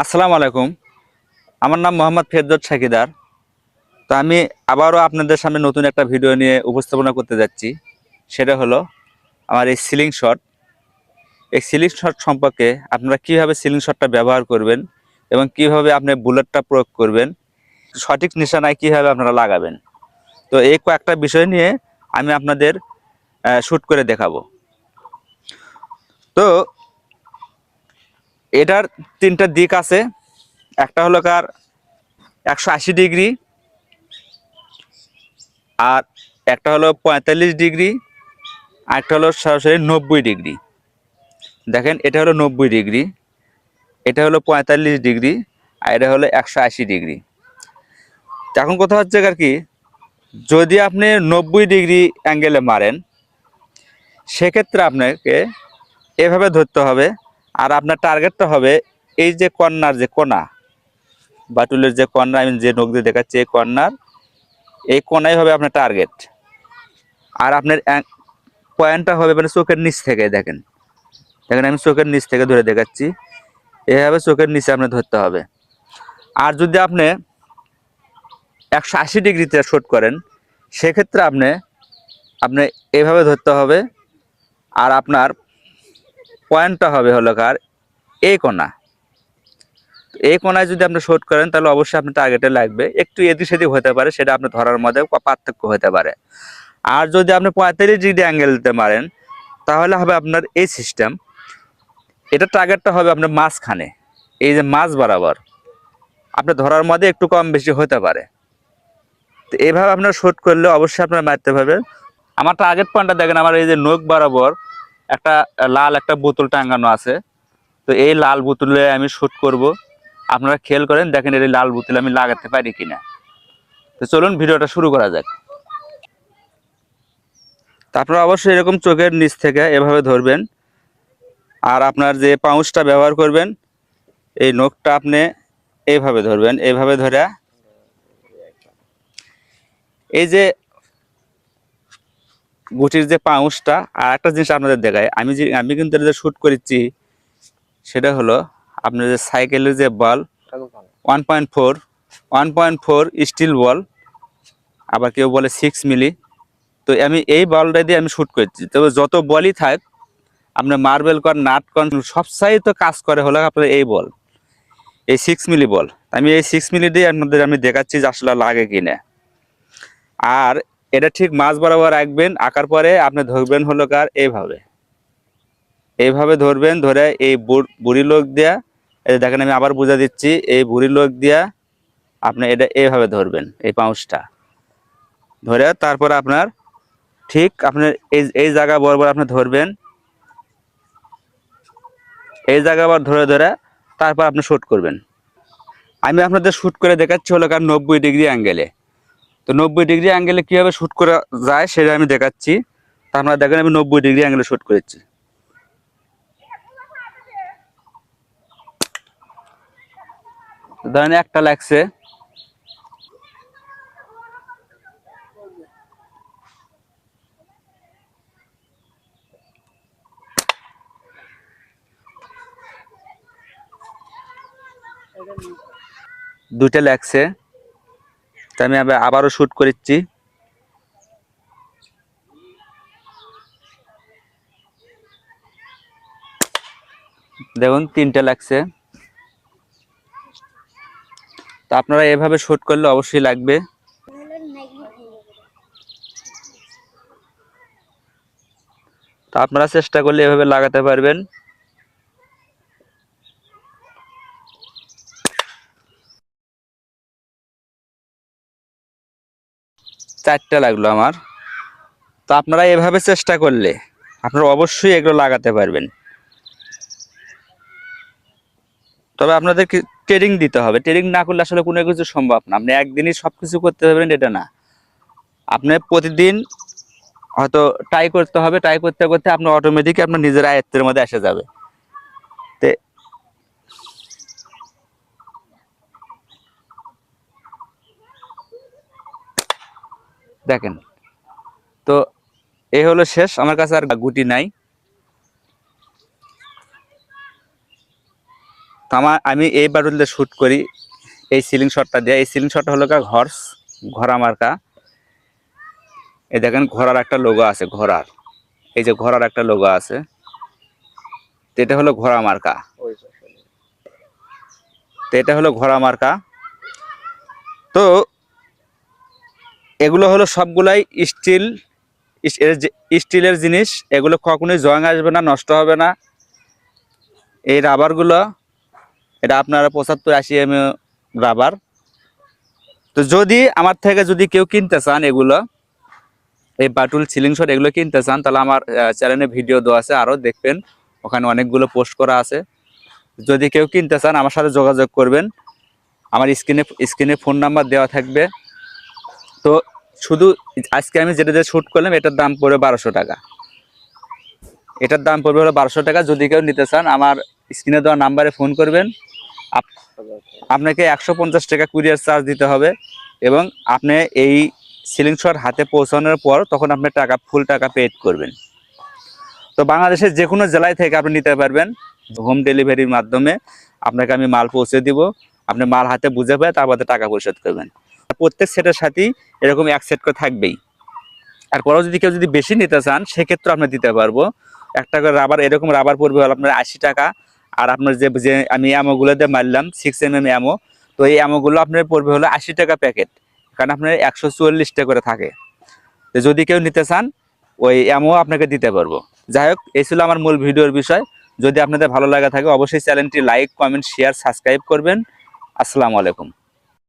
আসসালামু আলাইকুম। আমার নাম মোহাম্মদ ফেরদৌস সাকিদার। তো আমি আবারও আপনাদের সামনে নতুন একটা ভিডিও নিয়ে উপস্থাপনা করতে যাচ্ছি। সেটা হলো আমার এই সিলিং শট। এই সিলিং শট সম্পর্কে আপনারা কীভাবে সিলিং শটটা ব্যবহার করবেন এবং কীভাবে আপনি বুলেটটা প্রয়োগ করবেন, সঠিক নিশানায় কীভাবে আপনারা লাগাবেন। তো এই কয়েকটা বিষয় নিয়ে আমি আপনাদের শ্যুট করে দেখাবো। তো এটার তিনটা দিক আছে। একটা হলো কার একশো আশি ডিগ্রি আর একটা হলো পঁয়তাল্লিশ ডিগ্রি আর একটা হলো সরাসরি নব্বই ডিগ্রি। দেখেন, এটা হলো নব্বই ডিগ্রি, এটা হলো পঁয়তাল্লিশ ডিগ্রি, আর এটা হলো একশো আশি ডিগ্রি। এখন কথা হচ্ছে আর কি, যদি আপনি নব্বই ডিগ্রি অ্যাঙ্গেলে মারেন, সেক্ষেত্রে আপনাকে এভাবে ধরতে হবে আর আপনার টার্গেটটা হবে এই যে কর্নার যে কোনা বাটুলের যে কর্নার আমি যে নখ দিয়ে দেখাচ্ছি এই কর্নার, এই কোনাই হবে আপনার টার্গেট আর আপনার পয়েন্টটা হবে মানে চোখের নিচ থেকে, দেখেন। দেখেন আমি চোখের নিচ থেকে ধরে দেখাচ্ছি। এভাবে চোখের নিচে আপনি ধরতে হবে। আর যদি আপনি একশো আশি ডিগ্রিতে শ্যুট করেন, সেক্ষেত্রে আপনি আপনি এভাবে ধরতে হবে। আর আপনার পয়েন্টটা হবে হলো কার এই কোনা এই কোনায় যদি আপনি শোট করেন, তাহলে অবশ্যই আপনার টার্গেটে লাগবে। একটু এদিক সেদিক হতে পারে, সেটা আপনি ধরার মধ্যে পার্থক্য হতে পারে। আর যদি আপনি পঁয়তাল্লিশ ডিগ্রি অ্যাঙ্গেল দিতে পারেন তাহলে হবে আপনার এই সিস্টেম এটা টার্গেটটা হবে আপনার মাঝখানে। এই যে মাছ বরাবর আপনি ধরার মধ্যে একটু কম বেশি হতে পারে। তো এইভাবে আপনার শ্যুট করলে অবশ্যই আপনার মারতে পারবেন। আমার টার্গেট পয়েন্টটা দেখেন, আমার এই যে নখ বরাবর একটা লাল একটা বোতল টাঙ্গানো আছে। তো এই লাল বোতলে আমি শ্যুট করব। আপনারা খেয়াল করেন, দেখেন এই লাল বোতল আমি লাগাতে পারি কিনা। তো চলুন, ভিডিওটা শুরু করা যাক। তারপরে অবশ্যই এরকম চোখের নিচ থেকে এভাবে ধরবেন। আর আপনার যে পাউচটা ব্যবহার করবেন, এই নখটা আপনি এইভাবে ধরবেন এইভাবে ধরে। এই যে গুটির যে পাউচটা আর একটা জিনিস আপনাদের দেখায় আমি যে আমি কিন্তু এটা শ্যুট করেছি, সেটা হলো আপনার যে সাইকেলের যে ball one point four one point four steel ball আবার কেউ বলে সিক্স মিলি তো আমি এই বলটা দিয়ে আমি শ্যুট করছি। তবে যত বলই থাক, আপনার মার্বেল কর নাট কন সবসাই তো কাজ করে হলো আপনার এই বল এই সিক্স মিলি বল আমি এই সিক্স মিলি দিয়ে আপনাদের আমি দেখাচ্ছি যে আসলে লাগে কিনা। আর এটা ঠিক মাছ বরাবর রাখবেন, আঁকার পরে আপনি ধরবেন হলো কার এইভাবে এইভাবে ধরবেন, ধরে এই বুড়ি লোক দিয়া যে দেখেন আমি আবার বুঝা দিচ্ছি, এই বুড়ি লোক দিয়া আপনি এটা এইভাবে ধরবেন, এই পাউচটা। ধরে তারপর আপনার ঠিক আপনার এই এই জায়গা বরাবর আপনি ধরবেন। এই জায়গা আবার ধরে ধরে তারপর আপনি শ্যুট করবেন। আমি আপনাদের শ্যুট করে দেখাচ্ছি হলো কার নব্বই ডিগ্রি অ্যাঙ্গেলে তো নব্বই ডিগ্রি অ্যাঙ্গেলে কীভাবে শ্যুট করা যায় সেটা আমি দেখাচ্ছি। তা আপনারা দেখেন, আমি নব্বই ডিগ্রি অ্যাঙ্গেলে শ্যুট করেছি। ধরেন একটা লাগছে। দুইটা লাগছে। তা আমি আবার আবারও শ্যুট করেছি। দেখুন, তিনটা লাগছে। তা আপনারা এভাবে শ্যুট করলে অবশ্যই লাগবে। তা আপনারা চেষ্টা করলে এভাবে লাগাতে পারবেন। চারটা লাগল আমার। তো আপনারা এভাবে চেষ্টা করলে আপনারা অবশ্যই এগুলো লাগাতে পারবেন। তবে আপনাদেরকে ট্রেনিং দিতে হবে। ট্রেনিং না করলে আসলে কোনো কিছু সম্ভব না। আপনি একদিনই সব কিছু করতে পারবেন, এটা না। আপনি প্রতিদিন হয়তো ট্রাই করতে হবে। ট্রাই করতে করতে আপনার অটোমেটিক আপনার নিজের আয়ত্তের মধ্যে এসে যাবে। দেখেন। তো এই হলো শেষ, আমার কাছে আর গুটি নাই। তো আমার, আমি এই বাটুল দিয়ে শ্যুট করি, এই সিলিং শটটা দিয়ে। এই সিলিং শটটা হলো গা ঘর, ঘোড়া মার্কা। এই দেখেন, ঘোড়ার একটা লোগো আছে, ঘোড়ার। এই যে ঘোড়ার একটা লোগো আছে। তো এটা হলো ঘোড়া মার্কা। তো এটা হলো ঘোড়া মার্কা। তো এগুলো হলো সবগুলাই স্টিল স্টিলের জিনিস। এগুলো কখনোই জং আসবে না, নষ্ট হবে না। এই রাবারগুলো, এটা আপনারা পঁচাত্তর আশি এম রাবার। তো যদি আমার থেকে যদি কেউ কিনতে চান এগুলো, এই বাটুল সিলিং শট এগুলো কিনতে চান, তাহলে আমার চ্যানেলে ভিডিও দেওয়া আছে আরও দেখবেন। ওখানে অনেকগুলো পোস্ট করা আছে। যদি কেউ কিনতে চান, আমার সাথে যোগাযোগ করবেন। আমার স্ক্রিনে স্ক্রিনে ফোন নাম্বার দেওয়া থাকবে। তো শুধু আজকে আমি যেটা যে শ্যুট করলাম, এটার দাম পড়বে বারোশো টাকা। এটার দাম পড়বে হলো বারোশো টাকা। যদি কেউ নিতে চান, আমার স্ক্রিনে দেওয়া নাম্বারে ফোন করবেন। আপনাকে একশো পঞ্চাশ টাকা কুরিয়ার চার্জ দিতে হবে এবং আপনি এই সিলিং শট হাতে পৌঁছানোর পর তখন আপনি টাকা, ফুল টাকা পেড করবেন। তো বাংলাদেশের যে কোনো জেলায় থেকে আপনি নিতে পারবেন। হোম ডেলিভারির মাধ্যমে আপনাকে আমি মাল পৌঁছে দিব। আপনি মাল হাতে বুঝে পেয়ে তারপরে টাকা পরিশোধ করবেন। প্রত্যেক সেটের সাথেই এরকম এক সেট করে থাকবেই। আর পরেও যদি কেউ যদি বেশি নিতে চান সেক্ষেত্রে আপনি দিতে পারব। একটা করে রাবার এরকম রাবার পড়বে হলো আপনার আশি টাকা। আর আপনার যে যে আমি অ্যামোগুলো দিয়ে মারলাম সিক্স এম এম অ্যামো তো এই অ্যামোগুলো আপনার পড়বে হলো আশি টাকা প্যাকেট কারণ আপনার একশো চুয়াল্লিশটা করে থাকে। তো যদি কেউ নিতে চান, ওই অ্যামো আপনাকে দিতে পারব। যাই হোক, এই ছিল আমার মূল ভিডিওর বিষয়। যদি আপনাদের ভালো লাগা থাকে, অবশ্যই চ্যানেলটি লাইক কমেন্ট শেয়ার সাবস্ক্রাইব করবেন। আসসালামু আলাইকুম।